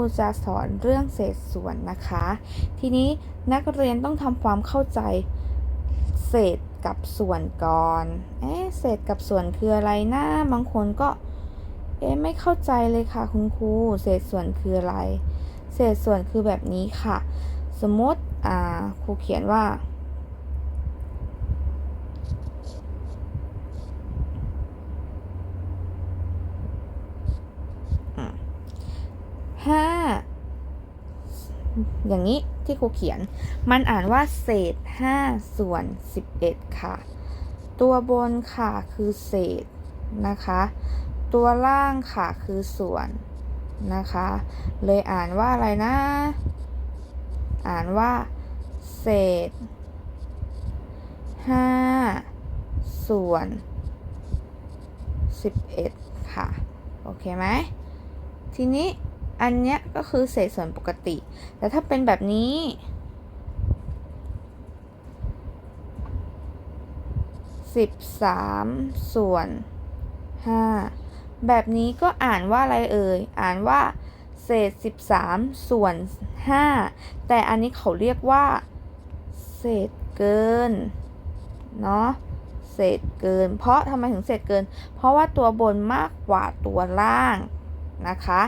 รูจะสอนเรื่องเศษส่วนนะคะ ทีนี้นักเรียนต้องทำความเข้าใจเศษกับส่วนก่อน เอ๊ะเศษกับส่วนคืออะไรนะบางคนก็ เอ๊ะไม่เข้าใจเลยค่ะคุณครู เศษส่วนคืออะไร เศษส่วนคือแบบนี้ค่ะ สมมติ อ่า ครูเขียนว่า ห้าอย่างนี้ที่ครูเขียน มันอ่านว่าเศษห้าส่วนสิบเอ็ดค่ะ ตัวบนค่ะคือเศษนะคะ ตัวล่างค่ะคือส่วนนะคะ เลยอ่านว่าอะไรนะ อ่านว่า เศษห้าส่วนสิบเอ็ดค่ะ โอเคไหม ทีนี้ อันเนี้ยก็คือเศษส่วนปกติ แต่ถ้าเป็นแบบนี้สิบสามส่วนห้าแบบนี้ก็อ่านว่าอะไรเอ่ย อ่านว่า เศษสิบสามส่วนห้าแต่อันนี้เขาเรียกว่า เศษเกิน เนาะเศษเกิน เพราะทำไมถึงเศษเกิน เพราะว่าตัวบนมากกว่าตัวล่างนะคะ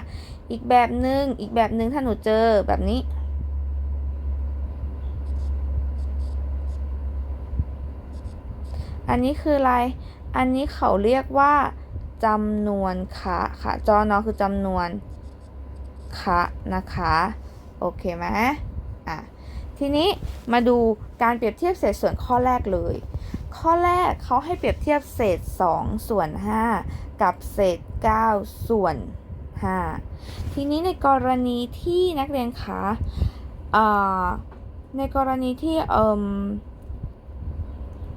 อีกแบบหนึ่งอีกแบบหนึ่งถ้าหนูเจอแบบนี้ อันนี้คืออะไร อันนี้เขาเรียกว่าจำนวนคะค่ะจอนอคือจำนวนคะนะคะ โอเคไหมอะ ทีนี้มาดูการเปรียบเทียบเศษส่วนข้อแรกเลย ข้อแรกเขาให้เปรียบเทียบเศษ 2 ส่วน 5 กับเศษ 9 ส่วน 5 ทีนี้ในกรณีที่นักเรียนคะในกรณีที่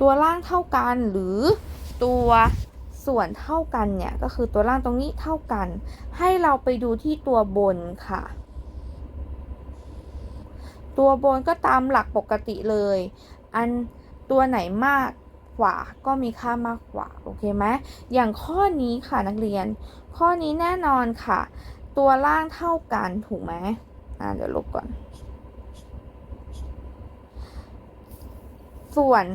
ตัวล่างเท่ากันหรือตัวส่วนเท่ากันเนี่ยก็คือตัวล่างตรงนี้เท่ากัน ให้เราไปดูที่ตัวบนค่ะ ตัวบนก็ตามหลักปกติเลย อันตัวไหนมากกว่าก็มีค่ามากกว่า โอเคไหมอย่างข้อนี้ค่ะนักเรียน ข้อนี้แน่นอนค่ะ ตัวล่างเท่ากันถูกไหมอ่าเดี๋ยวลบก่อน ส่วน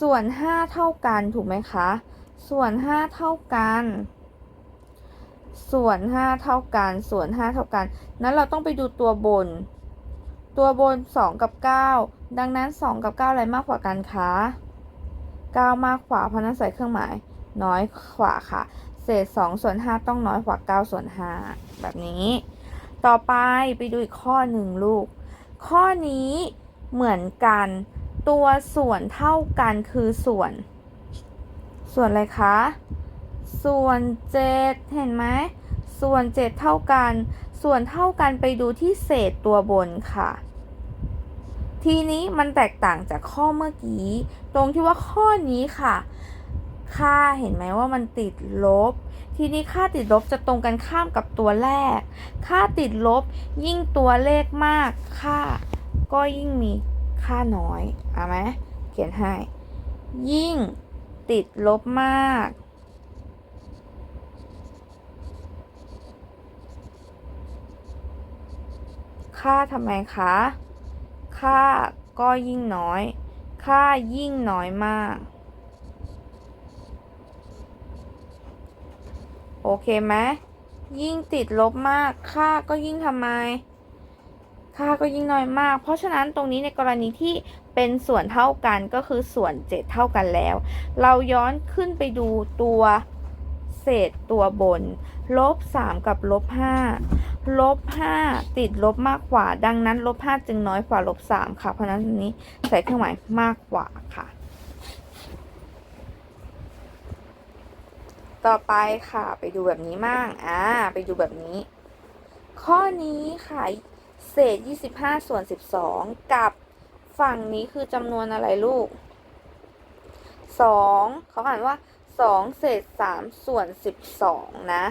ส่วน 5 เท่ากันถูกไหมคะ ส่วน 5 เท่ากัน ส่วน 5 เท่ากัน ส่วน 5 เท่ากัน นั้นเราต้องไปดูตัวบน ตัวบน 2 กับ 9 ดังนั้น 2 กับ 9 อะไรมากกว่ากันคะ 9 มากกว่าเพราะนั้นใส่เครื่องหมายน้อยกว่าค่ะ เศษ2ส่วน5ต้องน้อยกว่า9ส่วน5แบบนี้ ต่อไปไปดูอีกข้อหนึ่งลูก ข้อนี้เหมือนกันตัวส่วนเท่ากันคือส่วน ส่วนอะไรคะส่วน7เห็นไหมส่วน7เท่ากัน ส่วนเท่ากันไปดูที่เศษตัวบนค่ะ ทีนี้มันแตกต่างจากข้อเมื่อกี้ ตรงที่ว่าข้อนี้ค่ะ ค่าเห็นไหมว่ามันติดลบ ทีนี้ค่าติดลบจะตรงกันข้ามกับตัวแรก ค่าติดลบยิ่งตัวเลขมาก ค่าก็ยิ่งมีค่าน้อยเอาไหมเขียนให้ ยิ่งติดลบมาก ค่าทำไมคะ ค่าก็ยิ่งน้อย ค่ายิ่งน้อยมาก โอเคไหมยิ่งติดลบมาก ค่าก็ยิ่งทำไม ค่าก็ยิ่งน้อยมาก เพราะฉะนั้นตรงนี้ในกรณีที่เป็นส่วนเท่ากันก็คือส่วน 7 เท่ากันแล้ว เราย้อนขึ้นไปดูตัวเศษตัวบน ลบ 3 กับลบ 5 ลบ 5 ติดลบมากกว่า ดังนั้นลบ 5 จึงน้อยกว่าลบ 3 ค่ะ เพราะฉะนั้นตรงนี้ใส่เครื่องหมายมากกว่าค่ะ ต่อไปค่ะ ไปดูแบบนี้มั่งอ่าไปดูแบบนี้ ข้อนี้ค่ะเศษ25ส่วน12กับฝั่งนี้คือจำนวนอะไรลูก2เขาอ่านว่า2เศษ3ส่วน12นะ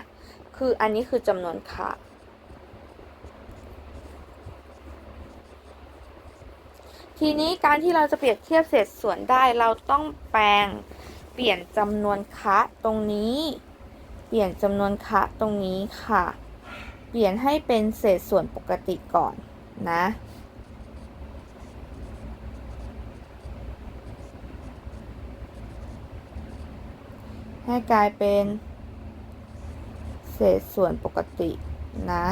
คืออันนี้คือจำนวนค่ะ ทีนี้การที่เราจะเปรียบเทียบเศษส่วนได้เราต้องแปลง เปลี่ยนจำนวนคะตรงนี้ เปลี่ยนจำนวนคะตรงนี้ค่ะ เปลี่ยนให้เป็นเศษส่วนปกติก่อนนะ ให้กลายเป็นเศษส่วนปกตินะ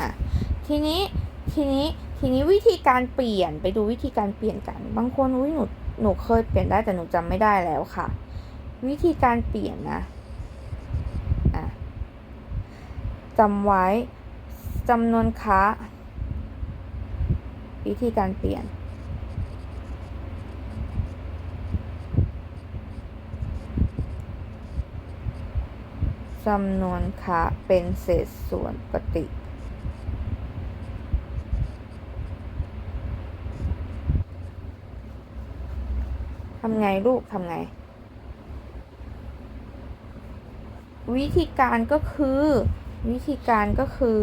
อะ ทีนี้ทีนี้ทีนี้วิธีการเปลี่ยนไปดูวิธีการเปลี่ยนกัน บางคนอุ้ยหนูหนูเคยเปลี่ยนได้แต่หนูจำไม่ได้แล้วค่ะ วิธีการเปลี่ยนนะอะจำไว้จำนวนค้า วิธีการเปลี่ยนจำนวนค้าเป็นเศษส่วนปกติ ทำไงลูกทำไง วิธีการก็คือ วิธีการก็คือ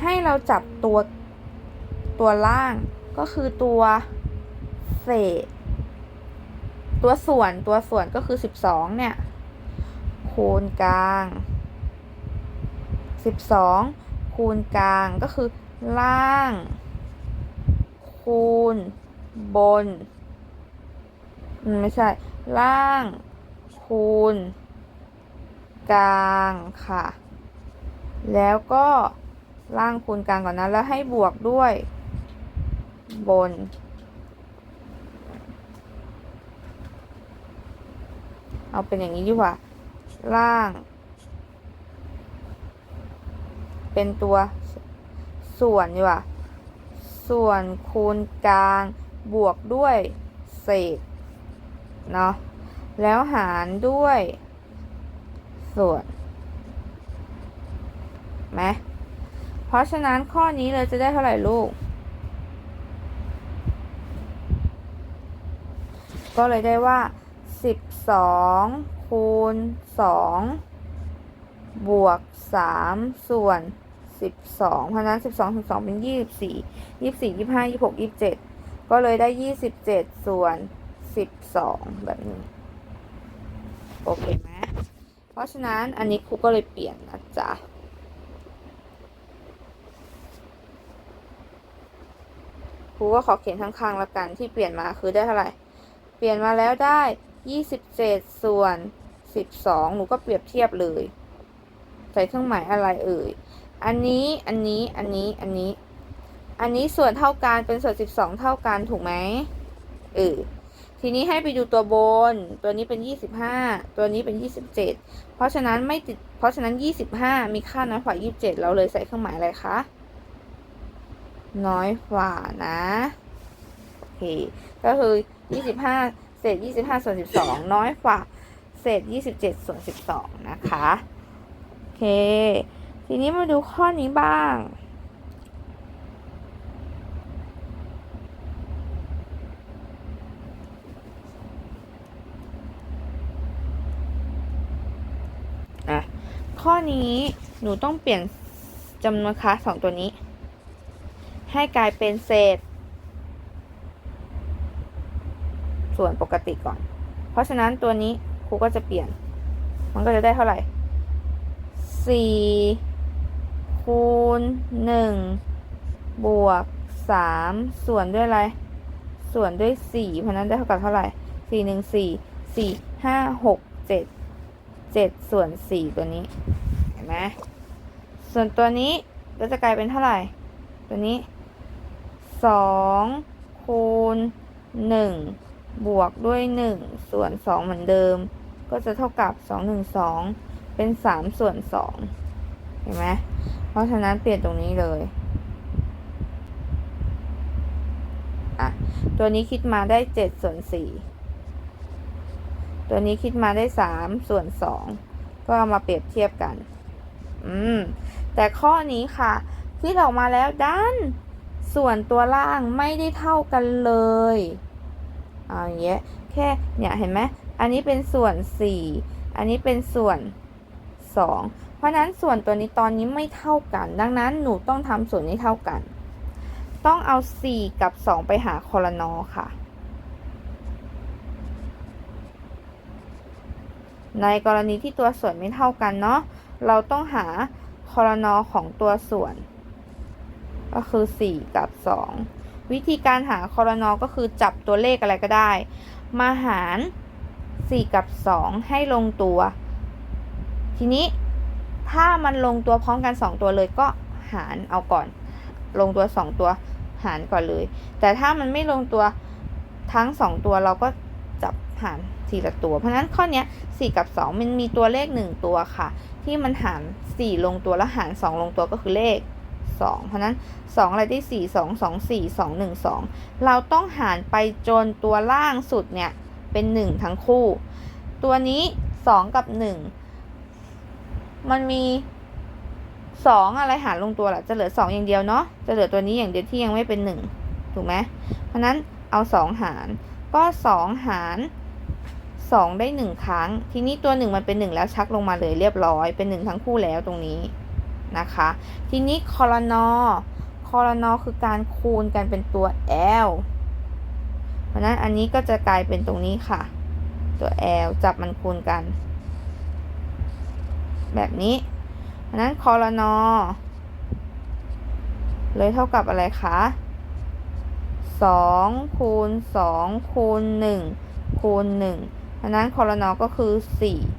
ให้เราจับตัวตัวล่างก็คือตัวเศษ ตัวส่วนตัวส่วนก็คือ12เนี่ย คูณกลาง12คูณกลางก็คือล่าง คูณ บน ไม่ใช่ ล่าง คูณ กลางค่ะ แล้วก็ล่างคูณกลางก่อนนะ แล้วให้บวกด้วย บน เอาเป็นอย่างนี้ดีกว่า ล่าง เป็นตัวส่วนดีกว่า ส่วนคูณกลางบวกด้วยเศษ เนาะแล้วหารด้วย ส่วนไหมเพราะฉะนั้นข้อนี้เลยจะได้เท่าไหร่ลูก ก็เลยได้ว่า 12 คูณ 2 บวก 3 ส่วน 12 เพราะฉะนั้น 12 12 เป็น 24 24 25 26 27 ก็เลยได้ 27 ส่วน 12แบบนี้ โอเคไหมเพราะฉะนั้นอันนี้ครูก็เลยเปลี่ยนนะจ๊ะครูก็ขอเขียนข้างๆแล้วกันที่เปลี่ยนมาคือได้เท่าไหร่ เปลี่ยนมาแล้วได้27ส่วน12หนูก็เปรียบเทียบเลย ใส่เครื่องหมายอะไรเอ่ย อันนี้ อันนี้ อันนี้ อันนี้ อันนี้ส่วนเท่ากันเป็นส่วน12เท่ากันถูกไหมเออ ทีนี้ให้ไปดูตัวบน ตัวนี้เป็น 25 ตัวนี้เป็น 27 เพราะฉะนั้นไม่ติด เพราะฉะนั้น 25 มีค่าน้อยกว่า 27 เราเลยใส่เครื่องหมายอะไรคะ น้อยกว่านะ โอเค ก็คือ 25 เศษ 25 ส่วน 12 น้อยกว่า เศษ 27 ส่วน 12 นะคะ โอเค ทีนี้มาดูข้อนี้บ้าง อะ ข้อนี้หนูต้องเปลี่ยนจำนวนค้าสองตัวนี้ ให้กลายเป็นเศษ ส่วนปกติก่อน เพราะฉะนั้นตัวนี้ครูก็จะเปลี่ยน มันก็จะได้เท่าไหร่สี่คูณหนึ่งบวกสามส่วนด้วยอะไร ส่วนด้วยสี่เพราะนั้นได้เท่ากับเท่าไหร่สี่หนึ่งสี่สี่ห้าหกเจ็ด เจ็ดส่วนสี่ตัวนี้เห็นไหมส่วนตัวนี้ก็จะกลายเป็นเท่าไหร่ ตัวนี้สองคูณหนึ่งบวกด้วยหนึ่งส่วนสองเหมือนเดิม ก็จะเท่ากับสองหนึ่งสองเป็นสามส่วนสองเห็นไหมเพราะฉะนั้นเปลี่ยนตรงนี้เลยอะตัวนี้คิดมาได้เจ็ดส่วนสี่ ตัวนี้คิดมาได้สามส่วนสองก็เอามาเปรียบเทียบกัน อืม แต่ข้อนี้ค่ะคิดออกมาแล้วด้านส่วนตัวล่างไม่ได้เท่ากันเลยเอาอย่างเงี้ยแค่เนี่ยเห็นไหมอันนี้เป็นส่วน 4 อันนี้เป็นส่วน 2 เพราะนั้นส่วนตัวนี้ตอนนี้ไม่เท่ากัน ดังนั้นหนูต้องทำส่วนนี้เท่ากัน ต้องเอา 4 กับ 2 ไปหาคอลนอค่ะ ในกรณีที่ตัวส่วนไม่เท่ากันเนาะเราต้องหาคอรนอของตัวส่วน ก็คือ 4 กับ 2 วิธีการหาคอรนอก็คือจับตัวเลขอะไรก็ได้ มาหาร 4 กับ 2 ให้ลงตัว ทีนี้ถ้ามันลงตัวพร้อมกัน 2 ตัวเลยก็หารเอาก่อน ลงตัว 2 ตัวหารก่อนเลย แต่ถ้ามันไม่ลงตัวทั้ง 2 ตัวเราก็ หารทีละตัว เพราะฉะนั้นข้อนี้4กับ 2 มันมีตัวเลข 1 ตัวค่ะ ที่มันหาร 4 ลงตัวแล้วหาร 2 ลงตัวก็คือเลข 2 เพราะนั้น 2 อะไรได้ 4 2 2 4 2 1 2 เราต้องหารไปจนตัวล่างสุดเนี่ย เป็น 1 ทั้งคู่ ตัวนี้ 2 กับ 1 มันมี 2 อะไรหารลงตัวล่ะจะเหลือ 2 อย่างเดียวเนาะจะเหลือตัวนี้อย่างเดียวที่ยังไม่เป็น 1 ถูกไหมเพราะฉะนั้นเอา 2 หารก็ 2 หาร 2 ได้ 1 ครั้ง ทีนี้ตัว 1 มันเป็น 1 แล้วชักลงมาเลยเรียบร้อย เป็น 1 ทั้งคู่แล้วตรงนี้นะคะ ทีนี้คอรนอคอรนอคือการคูณกันเป็นตัว L เพราะนั้นอันนี้ก็จะกลายเป็นตรงนี้ค่ะ ตัว L จับมันคูณกัน แบบนี้ เพราะฉะนั้นคอรนอเลยเท่ากับอะไรคะ2คูณ2คูณ1คูณ1 เพราะนั้นคอรนอก็คือ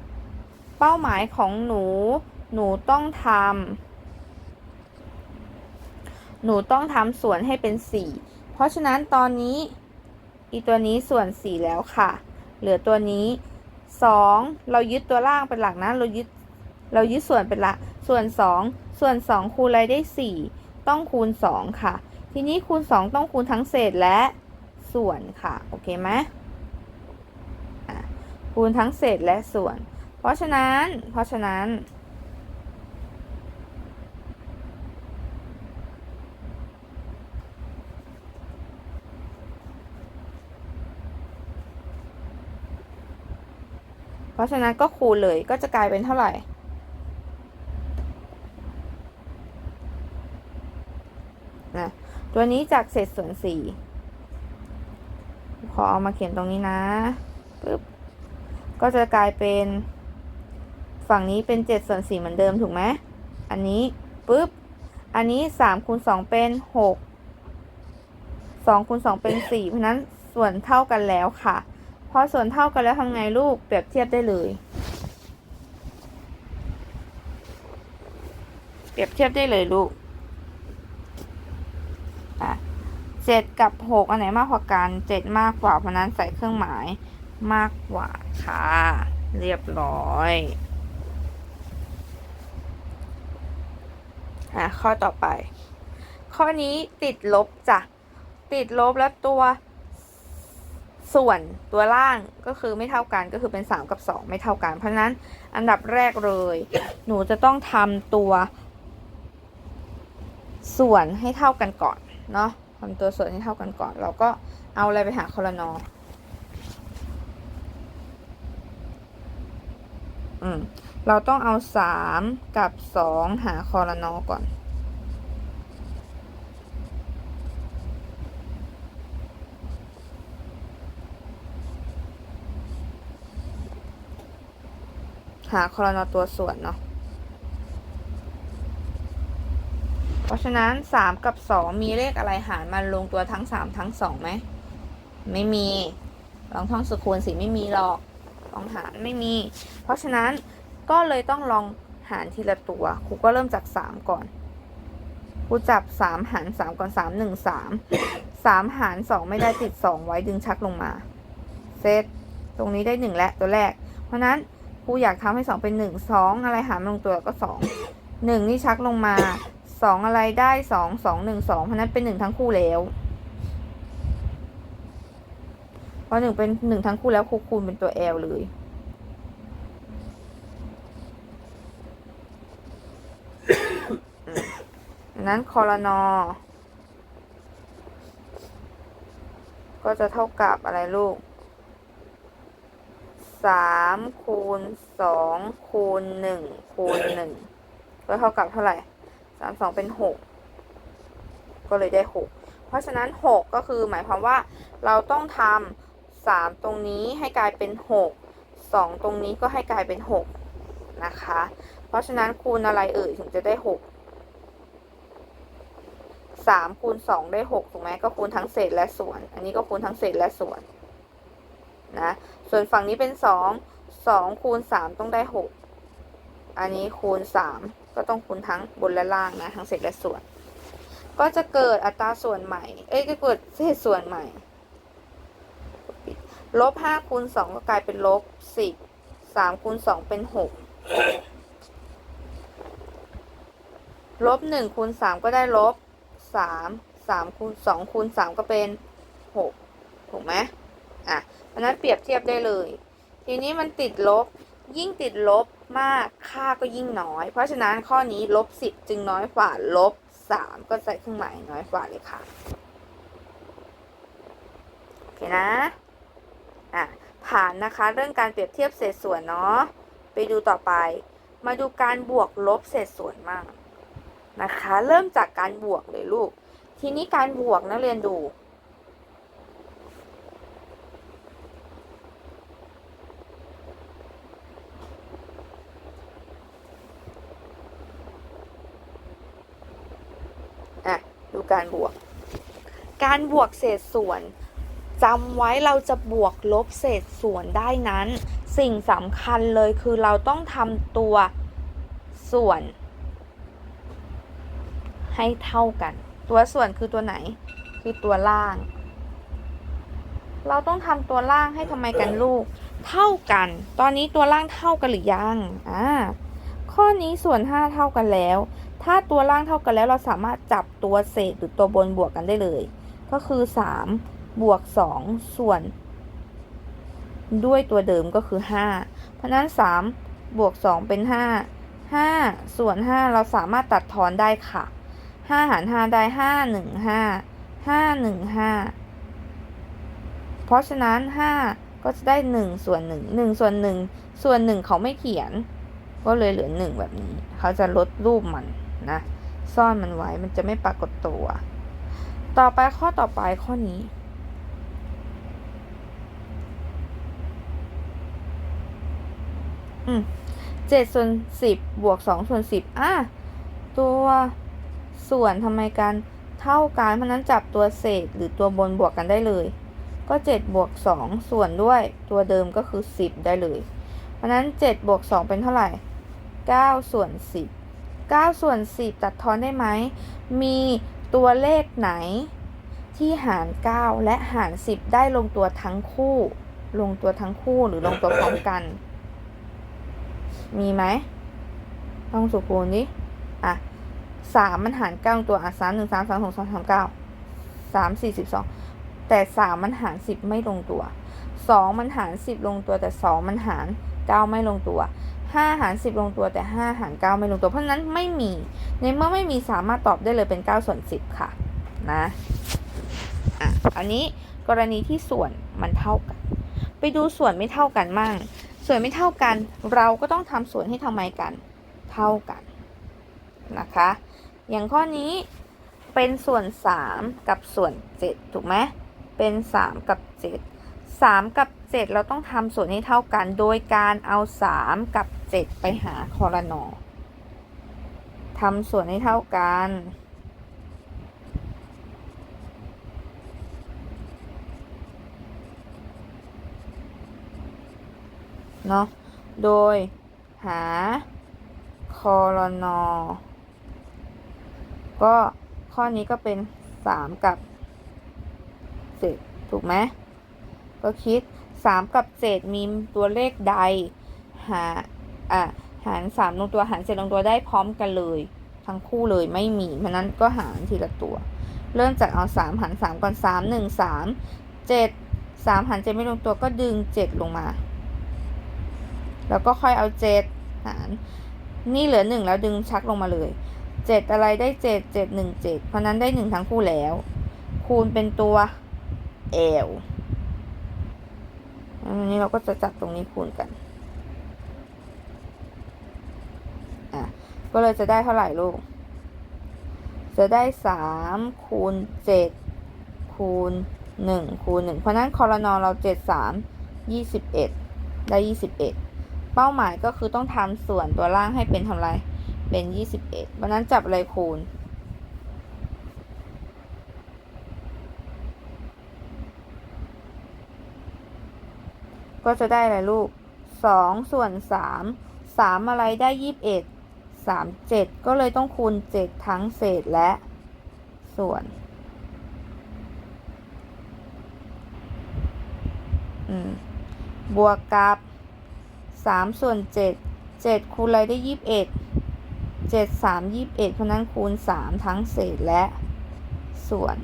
4 เป้าหมายของหนู หนูต้องทำหนูต้องทำส่วนให้เป็น 4 เพราะฉะนั้นตอนนี้ อีตัวนี้ส่วน 4 แล้วค่ะ เหลือตัวนี้ 2 เรายึดตัวล่างเป็นหลักนะ เรายึด เรายึดส่วนเป็นหลัก ส่วน 2 ส่วน 2 คูณอะไรได้ 4 ต้องคูณ 2 ค่ะ ทีนี้คูณ 2 ต้องคูณทั้งเศษและส่วนค่ะ โอเคไหม คูณทั้งเศษและส่วน เพราะฉะนั้น เพราะฉะนั้น เพราะฉะนั้นก็คูณเลยก็จะกลายเป็นเท่าไหร่นะตัวนี้จากเศษส่วนสี่ขอเอามาเขียนตรงนี้นะปึ๊บ ก็จะกลายเป็นฝั่งนี้เป็นเจ็ดส่วนสี่เหมือนเดิมถูกไหมอันนี้ปึ๊บ อันนี้สามคูณสองเป็นหกสองคูณสองเป็นสี่เพราะนั้นส่วนเท่ากันแล้วค่ะพอส่วนเท่ากันแล้วทำไงลูกเปรียบเทียบได้เลย เปรียบเทียบได้เลยลูกอะเจ็ดกับหกอันไหนมากกว่ากันเจ็ดมากกว่าเพราะนั้นใส่เครื่องหมายมากกว่า ค่ะ เรียบร้อยอะข้อต่อไป ข้อนี้ติดลบจ้ะ ติดลบแล้วตัว ส่วนตัวล่างก็คือไม่เท่ากันก็คือเป็น 3 กับ 2 ไม่เท่ากัน เพราะนั้นอันดับแรกเลย หนูจะต้องทำตัว ส่วนให้เท่ากันก่อนเนาะทำตัวส่วนให้เท่ากันก่อน เราก็เอาอะไรไปหาคอรนอ อืมเราต้องเอาสามกับสองหาคอรนอก่อน หาคอรนอตัวส่วนเนาะเพราะฉะนั้น 3 กับ 2 มีเลขอะไรหารมันลงตัวทั้ง 3 ทั้ง 2ไหม ไม่มี ลองท่องสกุลสิไม่มีหรอก ลองหารไม่มี เพราะฉะนั้นก็เลยต้องลองหารทีละตัวครูก็เริ่มจาก 3 ก่อนครูจับ 3 หาร 3 ก่อน 3 1 3 3 หาร 2 ไม่ได้ติด 2 ไว้ดึงชักลงมา เซตตรงนี้ได้ 1 และตัวแรก เพราะนั้นครูอยากทำให้ 2 เป็น 1 2 อะไรหารลงตัวก็ 2 1 นี่ชักลงมาสองอะไรได้สองสองหนึ่งสองเพราะนั้นเป็นหนึ่งทั้งคู่แล้ว เพราะหนึ่งเป็นหนึ่งทั้งคู่แล้วคูคูณเป็นตัว L เลย นั้นคอรนอก็จะเท่ากับอะไรลูกสามคูณสองคูณหนึ่งคูณหนึ่งก็เท่ากับเท่าไหร่สามสองเป็นหกก็เลยได้หกเพราะฉะนั้นหกก็คือหมายความว่าเราต้องทำ สามตรงนี้ให้กลายเป็นหกสองตรงนี้ก็ให้กลายเป็นหกนะคะ เพราะฉะนั้นคูณอะไรเอ่ยถึงจะได้หกสามคูณสองได้หกถูกไหมก็คูณทั้งเศษและส่วน อันนี้ก็คูณทั้งเศษและส่วนนะส่วนฝั่งนี้เป็นสองสองคูณสามต้องได้หกอันนี้คูณสามก็ต้องคูณทั้งบนและล่างนะทั้งเศษและส่วน ก็จะเกิดอัตราส่วนใหม่ เอ้ยจะเกิดเศษส่วนใหม่ ลบห้าคูณสองก็กลายเป็นลบสิบสามคูณสองเป็นหกลบหนึ่งคูณสามก็ได้ลบสามสามคูณสองคูณสามก็เป็นหกถูกไหมอะเพราะนั้นเปรียบเทียบได้เลย ทีนี้มันติดลบยิ่งติดลบมากค่าก็ยิ่งน้อย เพราะฉะนั้นข้อนี้ลบสิบจึงน้อยกว่าลบสามก็ใส่เครื่องหมายน้อยกว่าเลยค่ะ โอเคนะ อะผ่านนะคะเรื่องการเปรียบเทียบเศษส่วนเนาะไปดูต่อไป มาดูการบวกลบเศษส่วนมากนะคะ เริ่มจากการบวกเลยลูก ทีนี้การบวกนักเรียนดูอะดูการบวก การบวกเศษส่วน จำไว้เราจะบวกลบเศษส่วนได้นั้น สิ่งสำคัญเลยคือเราต้องทำตัวส่วน ให้เท่ากัน ตัวส่วนคือตัวไหน คือตัวล่าง เราต้องทำตัวล่างให้ทำไมกันลูก เท่ากัน ตอนนี้ตัวล่างเท่ากันหรือยังอ่าข้อนี้ส่วน 5 เท่ากันแล้ว ถ้าตัวล่างเท่ากันแล้วเราสามารถจับตัวเศษหรือตัวบนบวกกันได้เลย ก็คือ 3 บวก 2 ส่วน ด้วยตัวเดิมก็คือ 5 เพราะนั้น 3 บวก 2 เป็น 5 5 ส่วน 5 เราสามารถตัดทอนได้ค่ะ 5 หาร 5 ได้ 5 1 5 5 1 5 เพราะฉะนั้น 5 ก็จะได้ 1 ส่วน 1 1 ส่วน 1 ส่วน 1 เขาไม่เขียน ก็เลยเหลือ 1 แบบนี้ เขาจะลดรูปมันนะ ซ่อนมันไว้มันจะไม่ปรากฏตัว ต่อไปข้อต่อไปข้อนี้ อืมเจ็ดส่วนสิบบวกสองส่วนสิบอะตัวส่วนทำไมกันเท่ากันเพราะนั้นจับตัวเศษหรือตัวบนบวกกันได้เลย ก็เจ็ดบวกสองส่วนด้วยตัวเดิมก็คือสิบได้เลย เพราะนั้นเจ็ดบวกสองเป็นเท่าไหร่เก้าส่วนสิบเก้าส่วนสิบตัดทอนได้ไหม มีตัวเลขไหนที่หาร 9 และหาร 10 ได้ลงตัวทั้งคู่ ลงตัวทั้งคู่หรือลงตัวพร้อมกัน มีไหมต้องสุคูณดิอะสามมันหารเก้าลงตัวอะสามหนึ่งสามสามหกสามสามเก้าสามสี่สิบสองแต่สามมันหารสิบไม่ลงตัวสองมันหารสิบลงตัวแต่สองมันหารเก้าไม่ลงตัวห้าหารสิบลงตัวแต่ห้าหารเก้าไม่ลงตัว เพราะนั้นไม่มี ในเมื่อไม่มีสามารถตอบได้เลยเป็นเก้าส่วนสิบค่ะนะอะอันนี้กรณีที่ส่วนมันเท่ากัน ไปดูส่วนไม่เท่ากันมั่ง ส่วนไม่เท่ากัน เราก็ต้องทำส่วนให้ทำไมกัน เท่ากันนะคะ อย่างข้อนี้เป็นส่วน 3 กับส่วน 7 ถูกไหมเป็น 3 กับ 7 3 กับ 7 เราต้องทำส่วนให้เท่ากัน โดยการเอา 3 กับ 7 ไปหาคอรนอทำส่วนให้เท่ากัน เนาะ โดยหาคอรนอก็ข้อนี้ก็เป็น3กับ7ถูกไหมก็คิด3กับ7มีตัวเลขใด หาอะหาร3ลงตัวหาร7ลงตัวได้พร้อมกันเลย ทั้งคู่เลยไม่มีเพราะนั้นก็หารทีละตัว เริ่มจากเอา3หาร3ก่อน3 1 3 7 3หาร7ไม่ลงตัวก็ดึง7ลงมา แล้วก็ค่อยเอาเจ็ดหาร นี่เหลือหนึ่งแล้วดึงชักลงมาเลยเจ็ดอะไรได้เจ็ดเจ็ดหนึ่งเจ็ดเพราะนั้นได้หนึ่งทั้งคู่แล้ว คูณเป็นตัว L อันนี้เราก็จะจับตรงนี้คูณกันอะก็เลยจะได้เท่าไหร่ลูก จะได้สามคูณเจ็ดคูณหนึ่งคูณหนึ่งเพราะนั้นคอรนอเราเจ็ดสามยี่สิบเอ็ดได้ยี่สิบเอ็ด เป้าหมายก็คือต้องทำส่วนตัวล่างให้เป็นทำไร เป็นยี่สิบเอ็ดวันนั้นจับอะไรคูณก็จะได้อะไรลูกสองส่วนสามสามอะไรได้ยี่สิบเอ็ดสามเจ็ดก็เลยต้องคูณเจ็ดทั้งเศษและส่วน บวกกับ สามส่วนเจ็ดเจ็ดคูณอะไรได้ยี่สิบเอ็ดเจ็ดสามยี่สิบเอ็ดเพราะนั้นคูณสามทั้งเศษและส่วน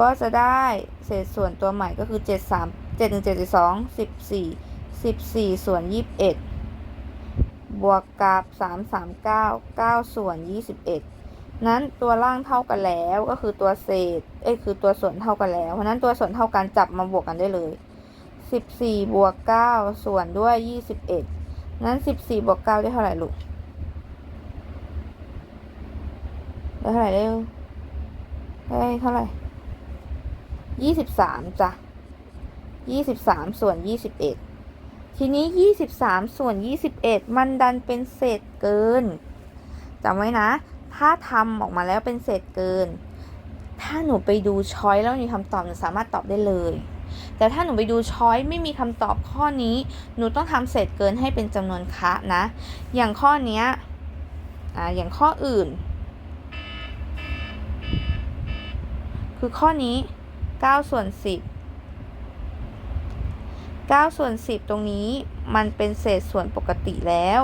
ก็จะได้เศษส่วนตัวใหม่ก็คือเจ็ดสามเจ็ดหนึ่งเจ็ดสองสิบสี่สิบสี่ส่วนยี่สิบเอ็ดบวกกับสามสามเก้าเก้าส่วนยี่สิบเอ็ดนั้นตัวล่างเท่ากันแล้วก็คือตัวเศษ เอ้ยคือตัวส่วนเท่ากันแล้ว เพราะนั้นตัวส่วนเท่ากันจับมาบวกกันได้เลย สิบสี่บวกเก้าส่วนด้วยยี่สิบเอ็ดนั้นสิบสี่บวกเก้าได้เท่าไหร่ลูก ได้เท่าไหร่เร็วได้เท่าไหร่ยี่สิบสามจ้ะยี่สิบสามส่วนยี่สิบเอ็ดทีนี้ยี่สิบสามส่วนยี่สิบเอ็ดมันดันเป็นเศษเกินจำไว้นะ ถ้าทำออกมาแล้วเป็นเศษเกิน ถ้าหนูไปดูช้อยแล้วมีคำตอบหนูสามารถตอบได้เลย แต่ถ้าหนูไปดูช้อยไม่มีคำตอบข้อนี้ หนูต้องทำเศษเกินให้เป็นจำนวนคะนะ อย่างข้อนี้อ่าอย่างข้ออื่น คือข้อนี้9ส่วน10 9ส่วน10 ตรงนี้มันเป็นเศษส่วนปกติแล้ว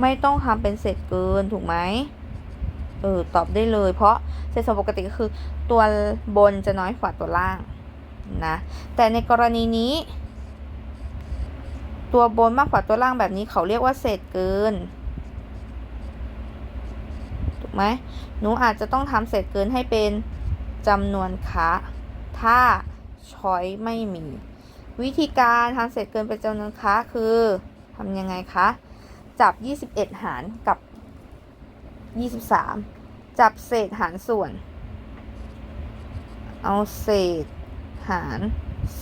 ไม่ต้องทำเป็นเศษเกินถูกไหมเออตอบได้เลย เพราะเศษส่วนปกติก็คือ ตัวบนจะน้อยกว่าตัวล่างนะ แต่ในกรณีนี้ ตัวบนมากกว่าตัวล่างแบบนี้เขาเรียกว่าเศษเกิน ถูกไหมหนูอาจจะต้องทำเศษเกินให้เป็นจำนวนคะถ้าช้อยไม่มี วิธีการทำเศษเกินเป็นจำนวนคะคือทำยังไงคะ จับ 21 หารกับ 23 จับเศษหารส่วน เอาเศษ หาร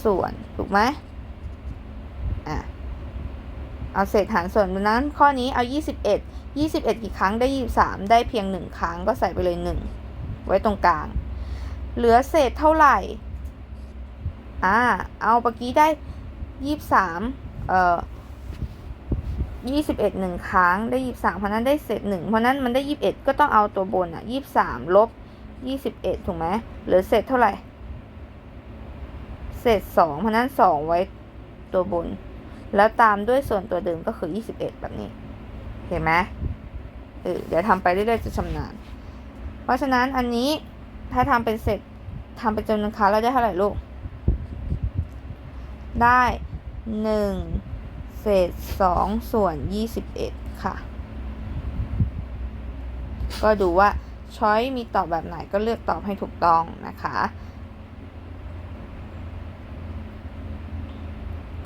ส่วน ถูกไหมอะ เอาเศษหารส่วนดังนั้นข้อนี้เอา 21 21 กี่ครั้งได้ 23 ได้เพียง 1 ครั้งก็ใส่ไปเลย 1 ไว้ตรงกลาง เหลือเศษเท่าไหร่ อ่า เอาเมื่อกี้ได้ 23 เอ่อ21 1ครั้งได้23เพราะนั้นได้เศษ1เพราะนั้นมันได้21ก็ต้องเอาตัวบนอะ23ลบ 21ถูกไหมเหลือเศษเท่าไหร่ เศษ2เพราะนั้น2ไว้ตัวบน แล้วตามด้วยส่วนตัวเดิมก็คือ21แบบนี้ เห็นไหมเออเดี๋ยวทำไปเรื่อยๆจะชำนาญ เพราะฉะนั้นอันนี้ถ้าทำเป็นเสร็จทำเป็นจำนวนครั้งเราได้เท่าไหร่ลูก ได้หนึ่งเศษสองส่วนยี่สิบเอ็ดค่ะ ก็ดูว่า ช้อยมีตอบแบบไหนก็เลือกตอบให้ถูกต้องนะคะ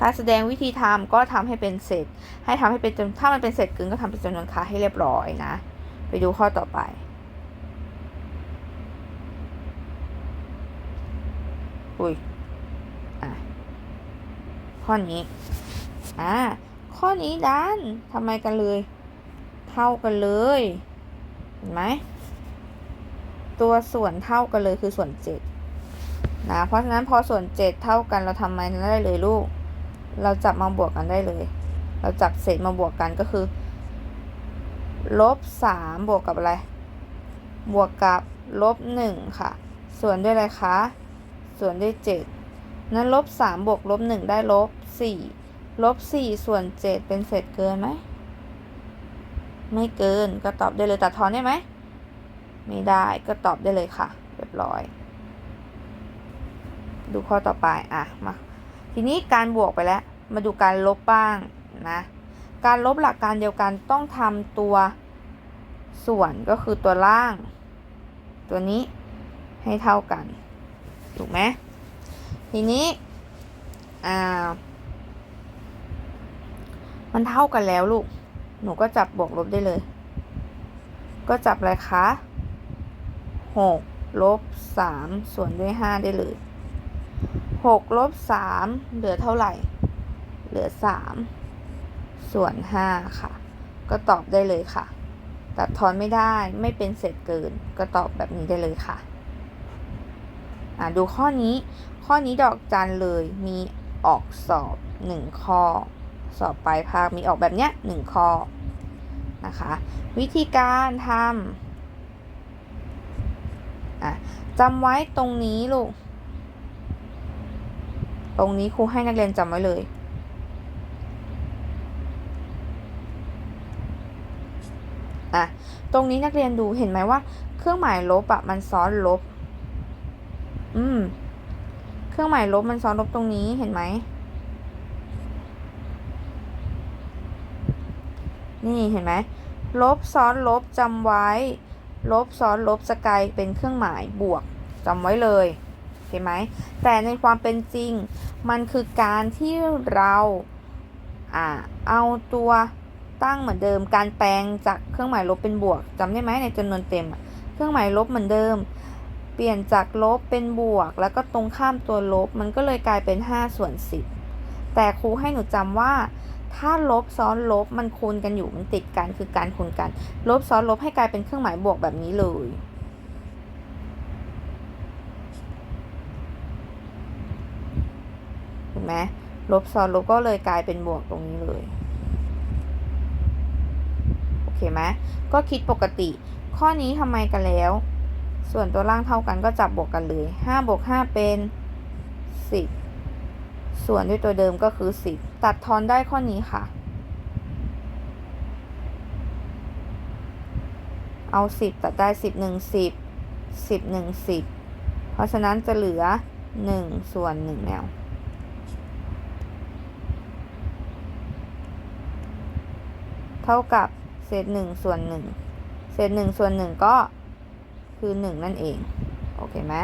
การแสดงวิธีทำก็ทำให้เป็นเศษให้ทำให้เป็นจำถ้ามันเป็นเศษกึ่งก็ทำเป็นจำนวนค่าให้เรียบร้อยนะ ไปดูข้อต่อไปอุ้ยอะข้อนี้ อ่า ข้อนี้ดันทำไมกันเลย เท่ากันเลย เห็นไหม ตัวส่วนเท่ากันเลยคือส่วนเจ็ดนะเพราะฉะนั้นพอส่วนเจ็ดเท่ากันเราทำไมได้เลยลูก เราจับมาบวกกันได้เลย เราจับเศษมาบวกกันก็คือลบสามบวกกับอะไร บวกกับลบหนึ่งค่ะ ส่วนด้วยอะไรคะ ส่วนด้วยเจ็ดนั้นลบสามบวกลบหนึ่งได้ลบสี่ลบสี่ส่วนเจ็ดเป็นเศษเกินไหม ไม่เกินก็ตอบได้เลยตัดทอนได้ไหม ไม่ได้ก็ตอบได้เลยค่ะ เรียบร้อย ดูข้อต่อไปอะมาทีนี้การบวกไปแล้ว มาดูการลบบ้างนะการลบหลักการเดียวกันต้องทำตัวส่วนก็คือตัวล่าง ตัวนี้ให้เท่ากัน ถูกไหมทีนี้อ่ามันเท่ากันแล้วลูก หนูก็จับบวกลบได้เลย ก็จับอะไรคะ หกลบสามส่วนด้วยห้าได้เลยหกลบสามเหลือเท่าไหร่ เหลือสามส่วนห้าค่ะ ก็ตอบได้เลยค่ะ ตัดทอนไม่ได้ไม่เป็นเศษเกิน ก็ตอบแบบนี้ได้เลยค่ะอ่าดูข้อนี้ ข้อนี้ดอกจันเลยมีออกสอบหนึ่งข้อ สอบปลายภาคมีออกแบบเนี้ยหนึ่งข้อนะคะ วิธีการทำ อะจำไว้ตรงนี้ลูก ตรงนี้ครูให้นักเรียนจำไว้เลย อะ ตรงนี้นักเรียนดูเห็นไหมว่า เครื่องหมายลบอะมันซ้อนลบ อืม เครื่องหมายลบมันซ้อนลบตรงนี้เห็นไหม นี่เห็นไหม ลบซ้อนลบจำไว้ ลบซ้อนลบจะกายเป็นเครื่องหมายบวกจำไว้เลยเห็นไหมแต่ในความเป็นจริง มันคือการที่เราอ่าเอาตัวตั้งเหมือนเดิม การแปลงจากเครื่องหมายลบเป็นบวกจำได้ไหมในจำนวนเต็ม เครื่องหมายลบเหมือนเดิม เปลี่ยนจากลบเป็นบวก แล้วก็ตรงข้ามตัวลบ มันก็เลยกลายเป็น5ส่วน10แต่ครูให้หนูจำว่า ถ้าลบซ้อนลบมันคูณกันอยู่มันติดกันคือการคูณกัน ลบซ้อนลบให้กลายเป็นเครื่องหมายบวกแบบนี้เลยเห็นไหมลบซ้อนลบก็เลยกลายเป็นบวกตรงนี้เลยโอเคไหมก็คิดปกติ ข้อนี้ทำไมกันแล้ว ส่วนตัวล่างเท่ากันก็จับบวกกันเลย5บวก5เป็น 10 ส่วนด้วยตัวเดิมก็คือ 10 ตัดทอนได้ข้อนี้ค่ะ เอา 10 ตัดได้ 10 1 10 10 1 10 เพราะฉะนั้นจะเหลือ 1 ส่วน1แนวเท่ากับเศษ1ส่วน1เศษ1ส่วน1ก็คือ1นั่นเอง โอเคไหม